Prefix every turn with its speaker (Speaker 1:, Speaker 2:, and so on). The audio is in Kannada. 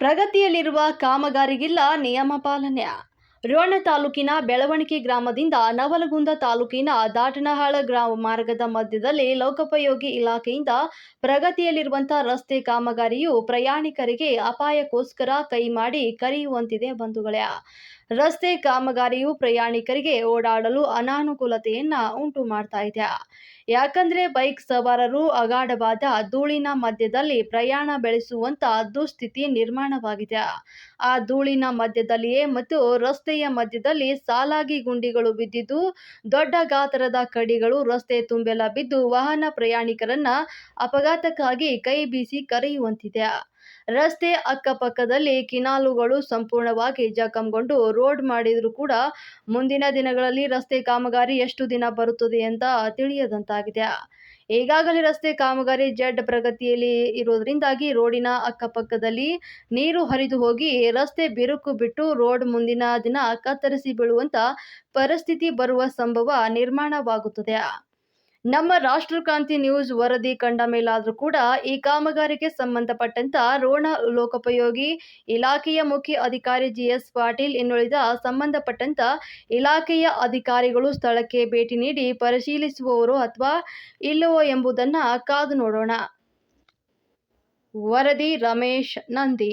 Speaker 1: ಪ್ರಗತಿಯಲ್ಲಿರುವ ಕಾಮಗಾರಿಗಿಲ್ಲ ನಿಯಮ ಪಾಲನೆ. ರೋಣ ತಾಲೂಕಿನ ಬೆಳವಣಿಗೆ ಗ್ರಾಮದಿಂದ ನವಲಗುಂದ ತಾಲೂಕಿನ ದಾಟನಹಾಳ ಗ್ರಾಮ ಮಾರ್ಗದ ಮಧ್ಯದಲ್ಲಿ ಲೋಕೋಪಯೋಗಿ ಇಲಾಖೆಯಿಂದ ಪ್ರಗತಿಯಲ್ಲಿರುವಂತಹ ರಸ್ತೆ ಕಾಮಗಾರಿಯು ಪ್ರಯಾಣಿಕರಿಗೆ ಅಪಾಯಕ್ಕೋಸ್ಕರ ಕೈ ಮಾಡಿ ಕರೆಯುವಂತಿದೆ ಬಂಧುಗಳೇ. ರಸ್ತೆ ಕಾಮಗಾರಿಯು ಪ್ರಯಾಣಿಕರಿಗೆ ಓಡಾಡಲು ಅನಾನುಕೂಲತೆಯನ್ನ ಉಂಟು ಮಾಡ್ತಾ ಇದೆ. ಯಾಕಂದ್ರೆ ಬೈಕ್ ಸವಾರರು ಅಗಾಢವಾದ ಧೂಳಿನ ಮಧ್ಯದಲ್ಲಿ ಪ್ರಯಾಣ ಬೆಳೆಸುವಂತ ದುಸ್ಥಿತಿ ನಿರ್ಮಾಣವಾಗಿದೆ. ಆ ಧೂಳಿನ ಮಧ್ಯದಲ್ಲಿಯೇ ಮತ್ತು ರಸ್ತೆಯ ಮಧ್ಯದಲ್ಲಿ ಸಾಲಾಗಿ ಗುಂಡಿಗಳು ಬಿದ್ದಿದ್ದು, ದೊಡ್ಡ ಗಾತ್ರದ ಕಡಿಗಳು ರಸ್ತೆ ತುಂಬೆಲ್ಲ ಬಿದ್ದು ವಾಹನ ಪ್ರಯಾಣಿಕರನ್ನ ಅಪಘಾತಕ್ಕಾಗಿ ಕೈ ಬೀಸಿ ಕರೆಯುವಂತಿದೆ. ರಸ್ತೆ ಅಕ್ಕಪಕ್ಕದಲ್ಲಿ ಕಿನಾಲುಗಳು ಸಂಪೂರ್ಣವಾಗಿ ಜಖಂಗೊಂಡು ರೋಡ್ ಮಾಡಿದ್ರು ಕೂಡ ಮುಂದಿನ ದಿನಗಳಲ್ಲಿ ರಸ್ತೆ ಕಾಮಗಾರಿ ಎಷ್ಟು ದಿನ ಬರುತ್ತದೆ ಅಂತ ತಿಳಿಯದಂತಾಗಿದೆ. ಈಗಾಗಲೇ ರಸ್ತೆ ಕಾಮಗಾರಿ ಜಡ್ ಪ್ರಗತಿಯಲ್ಲಿ ಇರೋದ್ರಿಂದಾಗಿ ರೋಡಿನ ಅಕ್ಕಪಕ್ಕದಲ್ಲಿ ನೀರು ಹರಿದು ಹೋಗಿ ರಸ್ತೆ ಬಿರುಕು ಬಿಟ್ಟು ರೋಡ್ ಮುಂದಿನ ದಿನ ಕತ್ತರಿಸಿ ಬೀಳುವಂತ ಪರಿಸ್ಥಿತಿ ಬರುವ ಸಂಭವ ನಿರ್ಮಾಣವಾಗುತ್ತದೆ. ನಮ್ಮ ರಾಷ್ಟ್ರಕ್ರಾಂತಿ ನ್ಯೂಸ್ ವರದಿ ಕಂಡ ಮೇಲಾದರೂ ಕೂಡ ಈ ಕಾಮಗಾರಿಗೆ ಸಂಬಂಧಪಟ್ಟಂತ ರೋಣ ಲೋಕೋಪಯೋಗಿ ಇಲಾಖೆಯ ಮುಖ್ಯ ಅಧಿಕಾರಿ ಜಿಎಸ್ ಪಾಟೀಲ್ ಇನ್ನುಳಿದ ಸಂಬಂಧಪಟ್ಟಂತ ಇಲಾಖೆಯ ಅಧಿಕಾರಿಗಳು ಸ್ಥಳಕ್ಕೆ ಭೇಟಿ ನೀಡಿ ಪರಿಶೀಲಿಸುವವರು ಅಥವಾ ಇಲ್ಲವೋ ಎಂಬುದನ್ನ ಕಾದು ನೋಡೋಣ. ವರದಿ ರಮೇಶ್ ನಂದಿ.